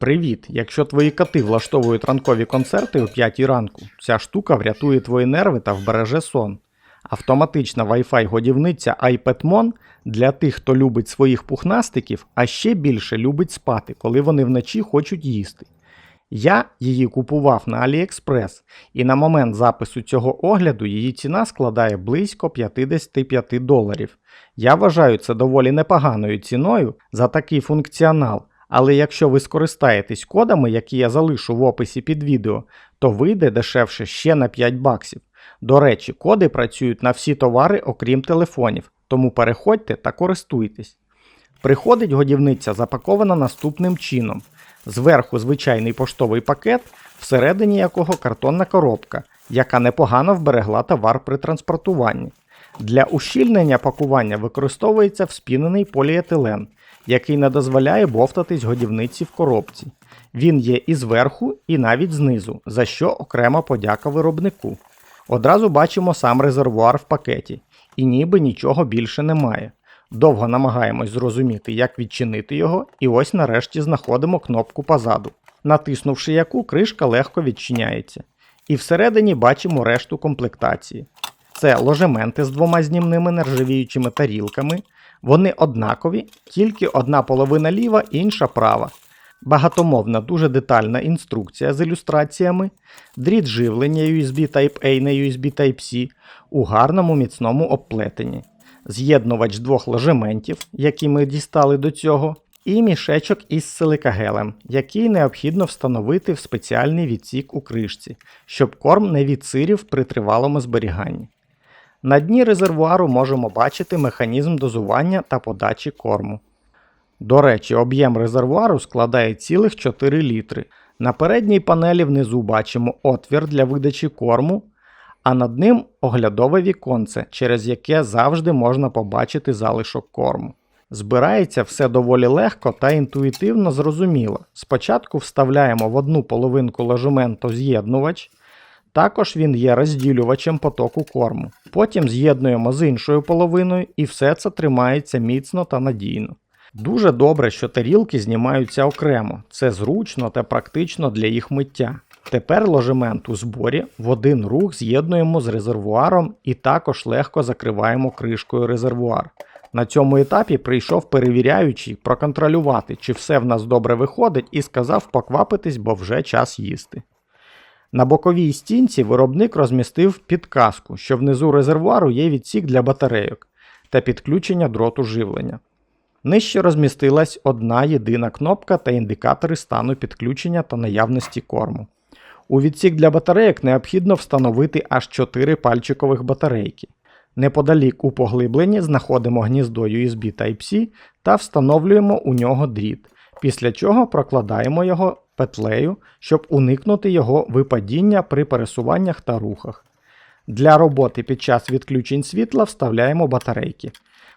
Привіт! Якщо твої коти влаштовують ранкові концерти о 5 ранку, ця штука врятує твої нерви та вбереже сон. Автоматична Wi-Fi годівниця iPadMon для тих, хто любить своїх пухнастиків, а ще більше любить спати, коли вони вночі хочуть їсти. Я її купував на AliExpress, і на момент запису цього огляду її ціна складає близько 55 доларів. Я вважаю це доволі непоганою ціною за такий функціонал. Але якщо ви скористаєтесь кодами, які я залишу в описі під відео, то вийде дешевше ще на 5 баксів. До речі, коди працюють на всі товари, окрім телефонів, тому переходьте та користуйтесь. Приходить годівниця запакована наступним чином: зверху звичайний поштовий пакет, всередині якого картонна коробка, яка непогано вберегла товар при транспортуванні. Для ущільнення пакування використовується вспінений поліетилен, який не дозволяє бовтатись годівниці в коробці. Він є і зверху, і навіть знизу, за що окрема подяка виробнику. Одразу бачимо сам резервуар в пакеті, і ніби нічого більше немає. Довго намагаємось зрозуміти, як відчинити його, і ось нарешті знаходимо кнопку позаду, натиснувши яку кришка легко відчиняється. І всередині бачимо решту комплектації. Це ложементи з двома знімними нержавіючими тарілками. Вони однакові, тільки одна половина ліва, інша права. Багатомовна, дуже детальна інструкція з ілюстраціями, дріт живлення USB Type-A на USB Type-C у гарному міцному обплетенні, з'єднувач двох ложементів, які ми дістали до цього, і мішечок із силикагелем, який необхідно встановити в спеціальний відсік у кришці, щоб корм не відсирів при тривалому зберіганні. На дні резервуару можемо бачити механізм дозування та подачі корму. До речі, об'єм резервуару складає цілих 4 літри. На передній панелі внизу бачимо отвір для видачі корму, а над ним оглядове віконце, через яке завжди можна побачити залишок корму. Збирається все доволі легко та інтуїтивно зрозуміло. Спочатку вставляємо в одну половинку ложементу з'єднувач, також він є розділювачем потоку корму. Потім з'єднуємо з іншою половиною і все це тримається міцно та надійно. Дуже добре, що тарілки знімаються окремо. Це зручно та практично для їх миття. Тепер ложемент у зборі в один рух з'єднуємо з резервуаром і також легко закриваємо кришкою резервуар. На цьому етапі прийшов перевіряючий проконтролювати, чи все в нас добре виходить, і сказав поквапитись, бо вже час їсти. На боковій стінці виробник розмістив підказку, що внизу резервуару є відсік для батарейок та підключення дроту живлення. Нижче розмістилась одна єдина кнопка та індикатори стану підключення та наявності корму. У відсік для батарейок необхідно встановити аж 4 пальчикових батарейки. Неподалік у поглибленні знаходимо гніздо USB Type-C та встановлюємо у нього дріт, після чого прокладаємо його петлею, щоб уникнути його випадіння при пересуваннях та рухах. Для роботи під час відключень світла вставляємо батарейки.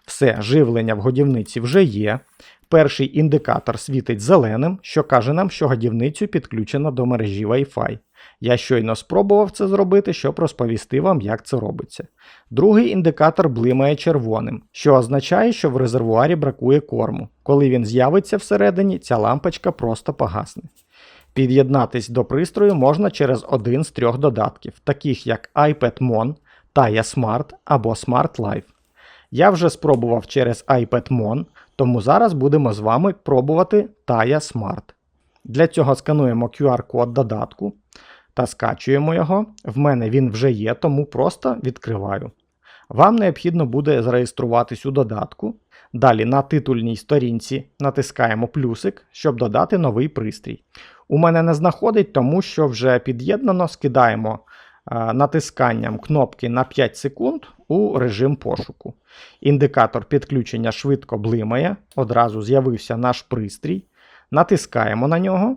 Все, живлення в годівниці вже є. Перший індикатор світить зеленим, що каже нам, що годівницю підключено до мережі Wi-Fi. Я щойно спробував це зробити, щоб розповісти вам, як це робиться. Другий індикатор блимає червоним, що означає, що в резервуарі бракує корму. Коли він з'явиться всередині, ця лампочка просто погасне. Під'єднатись до пристрою можна через один з трьох додатків, таких як iPad Mon, Taya Smart або Smart Life. Я вже спробував через iPad Mon, тому зараз будемо з вами пробувати Taya Smart. Для цього скануємо QR-код додатку та скачуємо його. В мене він вже є, тому просто відкриваю. Вам необхідно буде зареєструватись у додатку. Далі на титульній сторінці натискаємо плюсик, щоб додати новий пристрій. У мене не знаходить, тому що вже під'єднано, скидаємо е, натисканням кнопки на 5 секунд у режим пошуку. Індикатор підключення швидко блимає, одразу з'явився наш пристрій. Натискаємо на нього.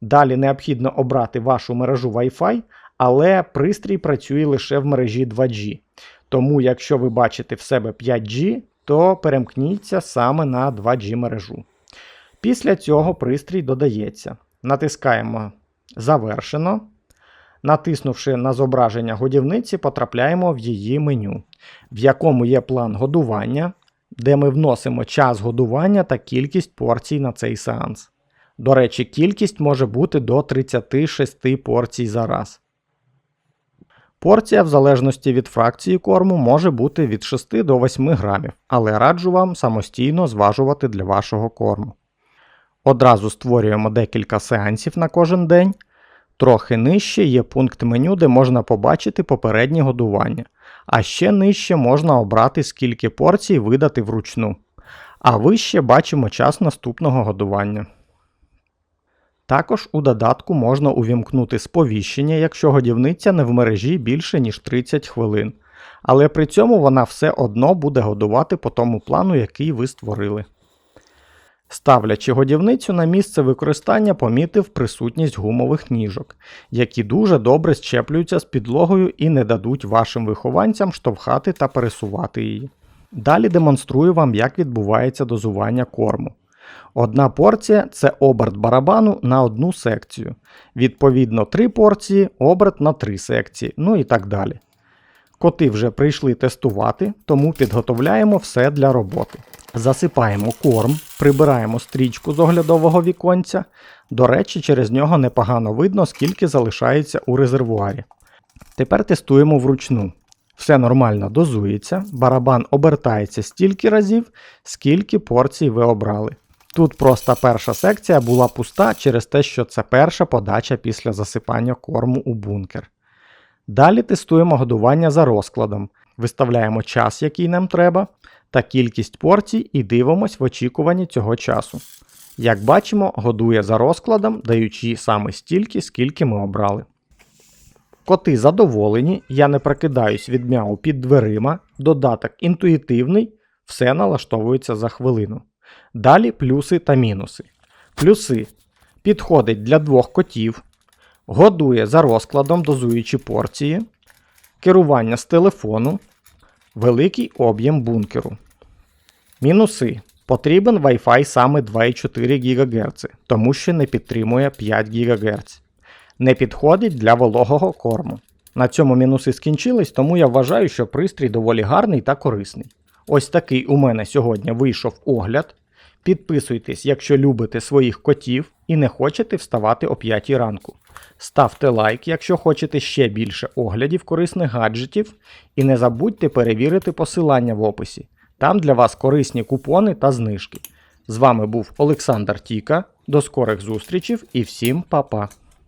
Далі необхідно обрати вашу мережу Wi-Fi, але пристрій працює лише в мережі 2G. Тому, якщо ви бачите в себе 5G, то перемкніться саме на 2G мережу. Після цього пристрій додається. Натискаємо Завершено. Натиснувши на зображення годівниці, потрапляємо в її меню, в якому є план годування, де ми вносимо час годування та кількість порцій на цей сеанс. До речі, кількість може бути до 36 порцій за раз. Порція, в залежності від фракції корму, може бути від 6 до 8 грамів, але раджу вам самостійно зважувати для вашого корму. Одразу створюємо декілька сеансів на кожен день. Трохи нижче є пункт меню, де можна побачити попереднє годування, а ще нижче можна обрати, скільки порцій видати вручну. А вище бачимо час наступного годування. Також у додатку можна увімкнути сповіщення, якщо годівниця не в мережі більше ніж 30 хвилин. Але при цьому вона все одно буде годувати по тому плану, який ви створили. Ставлячи годівницю на місце використання, помітив присутність гумових ніжок, які дуже добре щеплюються з підлогою і не дадуть вашим вихованцям штовхати та пересувати її. Далі демонструю вам, як відбувається дозування корму. Одна порція це оберт барабану на одну секцію. Відповідно, три порції оберт на три секції, ну і так далі. Коти вже прийшли тестувати, тому підготовляємо все для роботи. Засипаємо корм, прибираємо стрічку з оглядового віконця. До речі, через нього непогано видно, скільки залишається у резервуарі. Тепер тестуємо вручну. Все нормально дозується, барабан обертається стільки разів, скільки порцій ви обрали. Тут просто перша секція була пуста через те, що це перша подача після засипання корму у бункер. Далі тестуємо годування за розкладом, виставляємо час, який нам треба, та кількість порцій і дивимось в очікуванні цього часу. Як бачимо, годує за розкладом, даючи саме стільки, скільки ми обрали. Коти задоволені, я не прокидаюсь від м'яу під дверима, додаток інтуїтивний, все налаштовується за хвилину. Далі плюси та мінуси. Плюси підходить для двох котів, годує за розкладом, дозуючи порції, керування з телефону, великий об'єм бункеру. Мінуси. Потрібен Wi-Fi саме 2,4 ГГц, тому що не підтримує 5 ГГц. Не підходить для вологого корму. На цьому мінуси скінчились, тому я вважаю, що пристрій доволі гарний та корисний. Ось такий у мене сьогодні вийшов огляд. Підписуйтесь, якщо любите своїх котів і не хочете вставати о 5 ранку. Ставте лайк, якщо хочете ще більше оглядів корисних гаджетів, і не забудьте перевірити посилання в описі. Там для вас корисні купони та знижки. З вами був Олександр Тіка. До скорих зустрічей і всім па-па!